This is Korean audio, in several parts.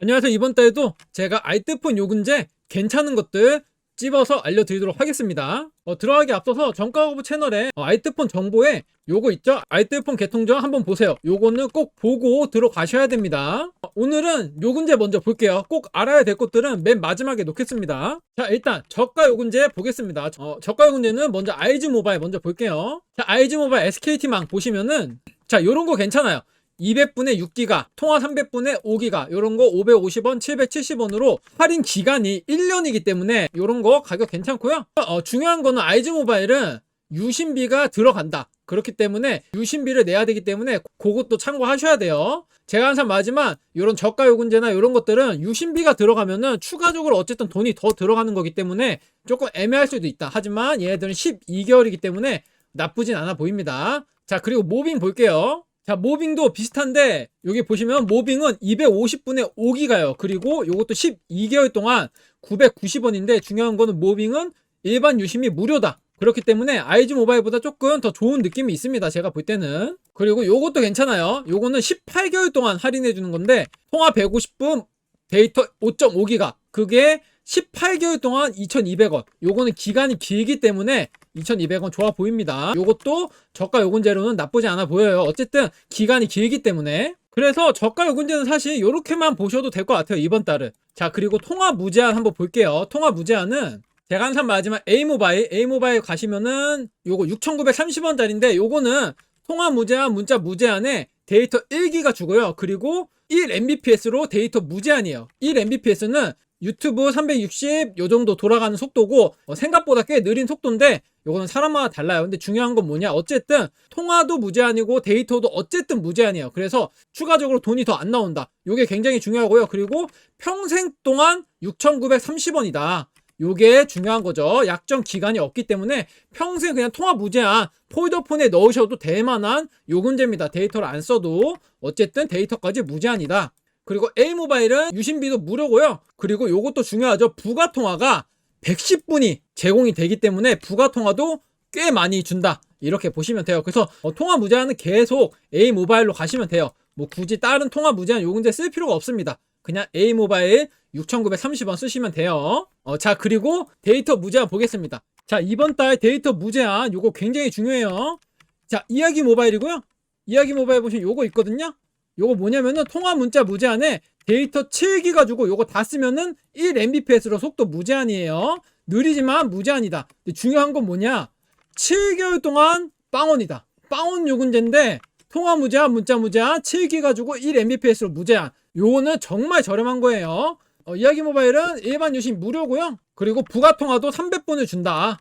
안녕하세요. 이번 달에도 제가 아이트폰 요금제 괜찮은 것들 찝어서 알려드리도록 하겠습니다. 어, 들어가기 앞서서 정가고부 채널에 어, 아이트폰 정보에 요거 있죠? 아이트폰 개통정 한번 보세요. 요거는 꼭 보고 들어가셔야 됩니다. 어, 오늘은 요금제 먼저 볼게요. 꼭 알아야 될 것들은 맨 마지막에 놓겠습니다. 자, 일단 저가 요금제 보겠습니다. 어, 저가 요금제는 먼저 IG 모바일 먼저 볼게요. 자, IG 모바일 SKT망 보시면은 자, 요런 거 괜찮아요. 200분에 6기가, 통화 300분에 5기가, 요런 거 550원, 770원으로 할인 기간이 1년이기 때문에 요런 거 가격 괜찮고요. 어, 중요한 거는 IG 모바일은 유심비가 들어간다. 그렇기 때문에 유심비를 내야 되기 때문에 그것도 참고하셔야 돼요. 제가 항상 말하지만 이런 저가 요금제나 이런 것들은 유심비가 들어가면은 추가적으로 어쨌든 돈이 더 들어가는 거기 때문에 조금 애매할 수도 있다. 하지만 얘네들은 12개월이기 때문에 나쁘진 않아 보입니다. 자, 그리고 모빙 볼게요. 자, 모빙도 비슷한데 여기 보시면 모빙은 250분에 5기가요. 그리고 이것도 12개월 동안 990원인데 중요한 거는 모빙은 일반 유심이 무료다. 그렇기 때문에 IG 모바일보다 조금 더 좋은 느낌이 있습니다. 제가 볼 때는. 그리고 요것도 괜찮아요. 요거는 18개월 동안 할인해 주는 건데 통화 150분 데이터 5.5기가 그게 18개월 동안 2,200원. 요거는 기간이 길기 때문에 2,200원 좋아 보입니다. 요것도 저가 요금제로는 나쁘지 않아 보여요. 어쨌든 기간이 길기 때문에. 그래서 저가 요금제는 사실 요렇게만 보셔도 될 것 같아요. 이번 달은. 자, 그리고 통화 무제한 한번 볼게요. 통화 무제한은 제가 항상 말하지만 A모바일, A모바일 가시면은 요거 6,930원짜리인데 요거는 통화 무제한, 문자 무제한에 데이터 1기가 주고요. 그리고 1mbps로 데이터 무제한이에요. 1mbps는 유튜브 360 요 정도 돌아가는 속도고 어, 생각보다 꽤 느린 속도인데 요거는 사람마다 달라요. 근데 중요한 건 뭐냐? 어쨌든 통화도 무제한이고 데이터도 어쨌든 무제한이에요. 그래서 추가적으로 돈이 더 안 나온다. 요게 굉장히 중요하고요. 그리고 평생 동안 6,930원이다. 요게 중요한 거죠. 약정 기간이 없기 때문에 평생 그냥 통화 무제한 폴더폰에 넣으셔도 될 만한 요금제입니다. 데이터를 안 써도 어쨌든 데이터까지 무제한이다. 그리고 A모바일은 유심비도 무료고요. 그리고 요것도 중요하죠. 부가 통화가 110분이 제공이 되기 때문에 부가 통화도 꽤 많이 준다. 이렇게 보시면 돼요. 그래서 어, 통화 무제한은 계속 A모바일로 가시면 돼요. 뭐 굳이 다른 통화 무제한 요금제 쓸 필요가 없습니다. 그냥 A모바일 6,930원 쓰시면 돼요. 어, 자, 그리고 데이터 무제한 보겠습니다. 자, 이번 달 데이터 무제한 요거 굉장히 중요해요. 자, 이야기 모바일이고요. 이야기 모바일 보시면 요거 있거든요. 요거 뭐냐면은 통화 문자 무제한에 데이터 7기가 주고 요거 다 쓰면은 1mbps로 속도 무제한이에요. 느리지만 무제한이다. 근데 중요한 건 뭐냐? 7개월 동안 빵원이다. 빵원 요금제인데 통화 무제한, 문자 무제한, 7기가 주고 1mbps로 무제한. 요거는 정말 저렴한 거예요. 어, 이야기 모바일은 일반 유심 무료고요. 그리고 부가 통화도 300분을 준다.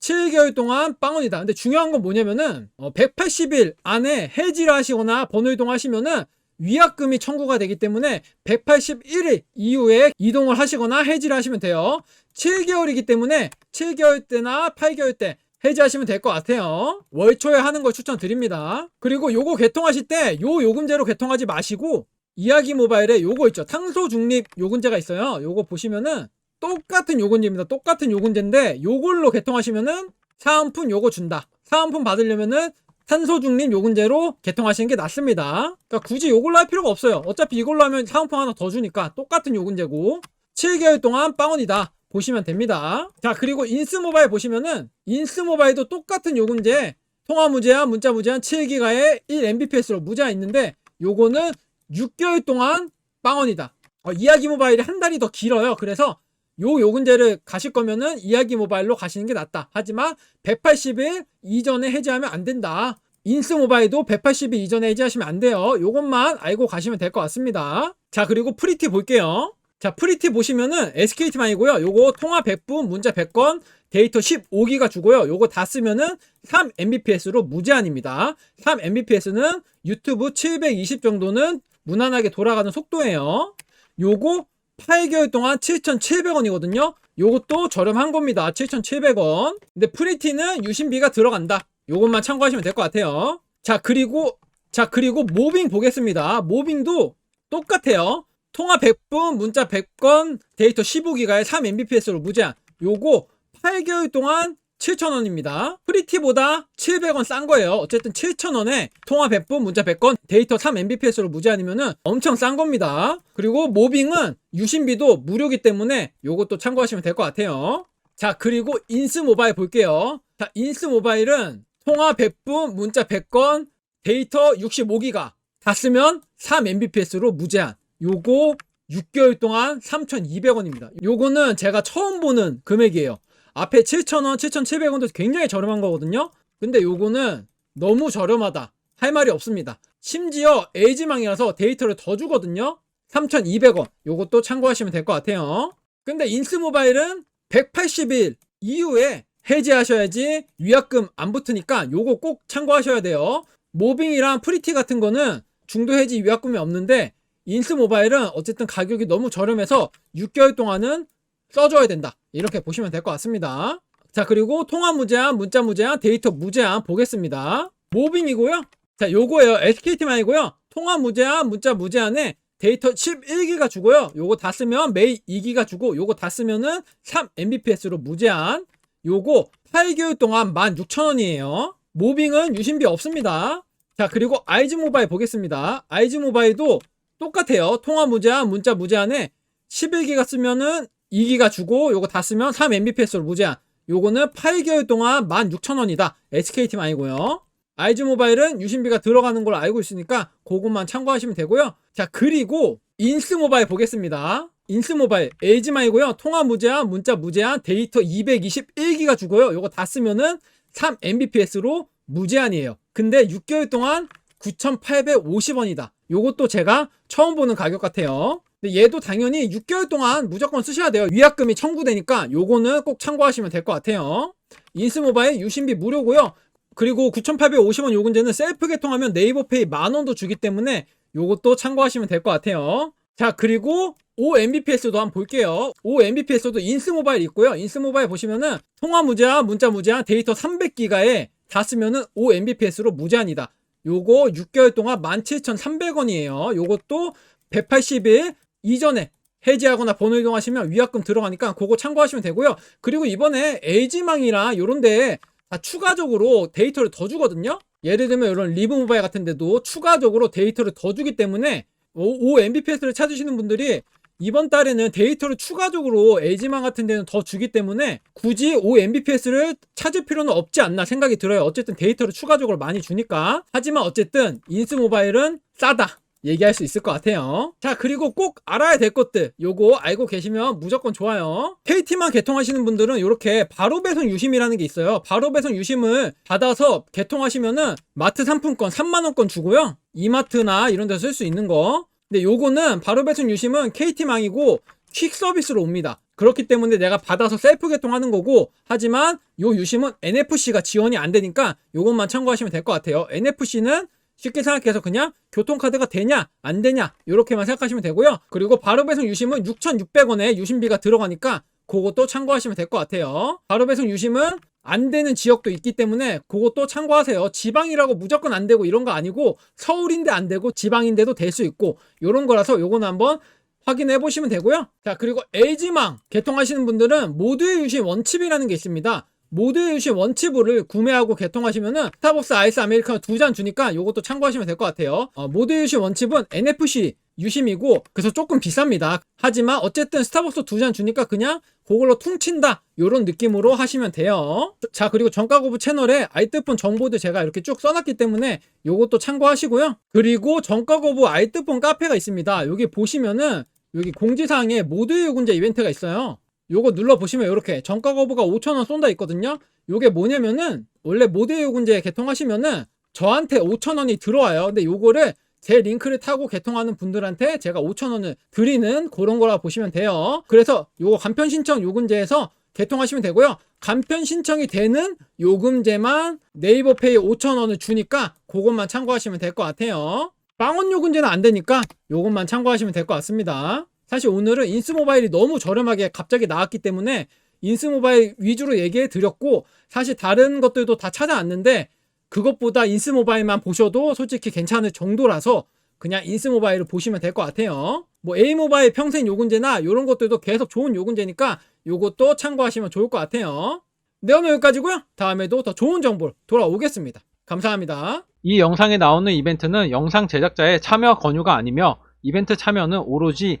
7개월 동안 빵원이다. 근데 중요한 건 뭐냐면은 어, 180일 안에 해지를 하시거나 번호 이동하시면은 위약금이 청구가 되기 때문에 181일 이후에 이동을 하시거나 해지를 하시면 돼요. 7개월이기 때문에 7개월 때나 8개월 때 해지하시면 될 것 같아요. 월 초에 하는 걸 추천드립니다. 그리고 요거 개통하실 때 요 요금제로 개통하지 마시고 이야기 모바일에 요거 있죠. 탄소 중립 요금제가 있어요. 요거 보시면은 똑같은 요금제입니다. 똑같은 요금제인데 요걸로 개통하시면은 사은품 요거 준다. 사은품 받으려면은 탄소 중립 요금제로 개통하시는 게 낫습니다. 그러니까 굳이 요걸로 할 필요가 없어요. 어차피 이걸로 하면 사은품 하나 더 주니까 똑같은 요금제고 7개월 동안 빵원이다. 보시면 됩니다. 자, 그리고 인스모바일 보시면은 인스모바일도 똑같은 요금제 통화 무제한, 문자 무제한 7기가에 1mbps로 무제한 있는데 요거는 6개월 동안 빵원이다. 어, 이야기 모바일이 한 달이 더 길어요. 그래서 요 요금제를 가실 거면은 이야기 모바일로 가시는 게 낫다. 하지만 180일 이전에 해지하면 안 된다. 인스 모바일도 180일 이전에 해지하시면 안 돼요. 요것만 알고 가시면 될 것 같습니다. 자, 그리고 프리티 볼게요. 자, 프리티 보시면은 SKT만이고요. 요거 통화 100분, 문자 100건, 데이터 15기가 주고요. 요거 다 쓰면은 3mbps로 무제한입니다. 3mbps는 유튜브 720 정도는 무난하게 돌아가는 속도예요. 요거 8개월 동안 7,700원이거든요. 요것도 저렴한 겁니다. 7,700원. 근데 프리티는 유심비가 들어간다. 요것만 참고하시면 될 것 같아요. 자, 그리고 자, 그리고 모빙 보겠습니다. 모빙도 똑같아요. 통화 100분, 문자 100건, 데이터 15기가에 3mbps로 무제한. 요거 8개월 동안 7,000원입니다. 프리티보다 700원 싼 거예요. 어쨌든 7,000원에 통화 100분, 문자 100건, 데이터 3mbps로 무제한이면은 엄청 싼 겁니다. 그리고 모빙은 유심비도 무료기 때문에 요것도 참고하시면 될 것 같아요. 자, 그리고 인스 모바일 볼게요. 자, 인스 모바일은 통화 100분, 문자 100건, 데이터 65기가 다 쓰면 3mbps로 무제한. 요거 6개월 동안 3,200원입니다. 요거는 제가 처음 보는 금액이에요. 앞에 7,000원, 7,700원도 굉장히 저렴한 거거든요. 근데 요거는 너무 저렴하다. 할 말이 없습니다. 심지어 LG망이라서 데이터를 더 주거든요. 3,200원. 요것도 참고하시면 될 것 같아요. 근데 인스모바일은 180일 이후에 해지하셔야지 위약금 안 붙으니까 요거 꼭 참고하셔야 돼요. 모빙이랑 프리티 같은 거는 중도 해지 위약금이 없는데 인스 모바일은 어쨌든 가격이 너무 저렴해서 6개월 동안은 써줘야 된다. 이렇게 보시면 될 것 같습니다. 자, 그리고 통화 무제한, 문자 무제한, 데이터 무제한 보겠습니다. 모빙이고요. 자, 요거예요. SKT만이고요. 통화 무제한, 문자 무제한에 데이터 11기가 주고요. 요거 다 쓰면 매일 2기가 주고 요거 다 쓰면은 3mbps로 무제한. 요거 8개월 동안 16,000원이에요. 모빙은 유심비 없습니다. 자, 그리고 아이즈 모바일 보겠습니다. 아이즈 모바일도 똑같아요. 통화 무제한, 문자 무제한에 11기가 쓰면은 2기가 주고 요거 다 쓰면 3mbps로 무제한. 요거는 8개월 동안 16,000원이다. SK팀 아니고요. 아이즈 모바일은 유심비가 들어가는 걸 알고 있으니까 그것만 참고하시면 되고요. 자, 그리고 인스 모바일 보겠습니다. 인스 모바일 LG만이고요. 통화 무제한, 문자 무제한, 데이터 221기가 주고요. 요거 다 쓰면은 3mbps로 무제한이에요. 근데 6개월 동안 9,850원이다. 요것도 제가 처음 보는 가격 같아요. 근데 얘도 당연히 6개월 동안 무조건 쓰셔야 돼요. 위약금이 청구되니까 요거는 꼭 참고하시면 될 것 같아요. 인스모바일 유심비 무료고요. 그리고 9,850원 요금제는 셀프 개통하면 네이버페이 만 원도 주기 때문에 요것도 참고하시면 될 것 같아요. 자, 그리고 5mbps도 한번 볼게요. 5mbps도 인스모바일 있고요. 인스모바일 보시면은 통화 무제한, 문자 무제한, 데이터 300기가에 다 쓰면은 5mbps로 무제한이다. 요거 6개월 동안 17,300원이에요. 요것도 180일 이전에 해지하거나 번호 이동하시면 위약금 들어가니까 그거 참고하시면 되고요. 그리고 이번에 LG망이랑 요런데 다 추가적으로 데이터를 더 주거든요. 예를 들면 이런 리브 모바일 같은 데도 추가적으로 데이터를 더 주기 때문에 5, mbps를 찾으시는 분들이 이번 달에는 데이터를 추가적으로 LG망 같은 데는 더 주기 때문에 굳이 5mbps를 찾을 필요는 없지 않나 생각이 들어요. 어쨌든 데이터를 추가적으로 많이 주니까. 하지만 어쨌든 인스 모바일은 싸다. 얘기할 수 있을 것 같아요. 자, 그리고 꼭 알아야 될 것들. 요거 알고 계시면 무조건 좋아요. KT만 개통하시는 분들은 이렇게 바로 배송 유심이라는 게 있어요. 바로 배송 유심을 받아서 개통하시면은 마트 상품권 3만원권 주고요. 이마트나 이런 데서 쓸 수 있는 거. 근데 요거는 바로 배송 유심은 KT망이고 퀵 서비스로 옵니다. 그렇기 때문에 내가 받아서 셀프 개통하는 거고 하지만 요 유심은 NFC가 지원이 안 되니까 요것만 참고하시면 될 것 같아요. NFC는 쉽게 생각해서 그냥 교통카드가 되냐 안 되냐 이렇게만 생각하시면 되고요. 그리고 바로 배송 유심은 6,600원에 유심비가 들어가니까 그것도 참고하시면 될 것 같아요. 바로 배송 유심은 안 되는 지역도 있기 때문에 그것도 참고하세요. 지방이라고 무조건 안 되고 이런 거 아니고 서울인데 안 되고 지방인데도 될 수 있고 이런 거라서 요거는 한번 확인해 보시면 되고요. 자, 그리고 LG망 개통하시는 분들은 모두의 유심 원칩이라는 게 있습니다. 모두의 유심 원칩을 구매하고 개통하시면은 스타벅스 아이스 아메리카노 두 잔 주니까 요것도 참고하시면 될 것 같아요. 어, 모두의 유심 원칩은 NFC 유심이고 그래서 조금 비쌉니다. 하지만 어쨌든 스타벅스 두 잔 주니까 그냥 그걸로 퉁친다 요런 느낌으로 하시면 돼요. 자 그리고 정가고부 채널에 아이트폰 정보들 제가 이렇게 쭉 써놨기 때문에 요것도 참고하시고요. 그리고 정가고부 아이트폰 카페가 있습니다. 여기 보시면은 여기 공지사항에 모두의 요금제 이벤트가 있어요. 요거 눌러보시면 이렇게 정가 거부가 5천원 쏜다 있거든요. 요게 뭐냐면은 원래 모두의 요금제 개통하시면은 저한테 5천원이 들어와요. 근데 요거를 제 링크를 타고 개통하는 분들한테 제가 5천원을 드리는 그런 거라 보시면 돼요. 그래서 요거 간편 신청 요금제에서 개통하시면 되고요. 간편 신청이 되는 요금제만 네이버페이 5천원을 주니까 그것만 참고하시면 될 것 같아요. 빵원 요금제는 안 되니까 요것만 참고하시면 될 것 같습니다. 사실 오늘은 인스모바일이 너무 저렴하게 갑자기 나왔기 때문에 인스모바일 위주로 얘기해 드렸고 사실 다른 것들도 다 찾아왔는데 그것보다 인스모바일만 보셔도 솔직히 괜찮을 정도라서 그냥 인스모바일을 보시면 될 것 같아요. 뭐 A모바일 평생 요금제나 이런 것들도 계속 좋은 요금제니까 요것도 참고하시면 좋을 것 같아요. 네 오늘 여기까지고요. 다음에도 더 좋은 정보로 돌아오겠습니다. 감사합니다. 이 영상에 나오는 이벤트는 영상 제작자의 참여 권유가 아니며 이벤트 참여는 오로지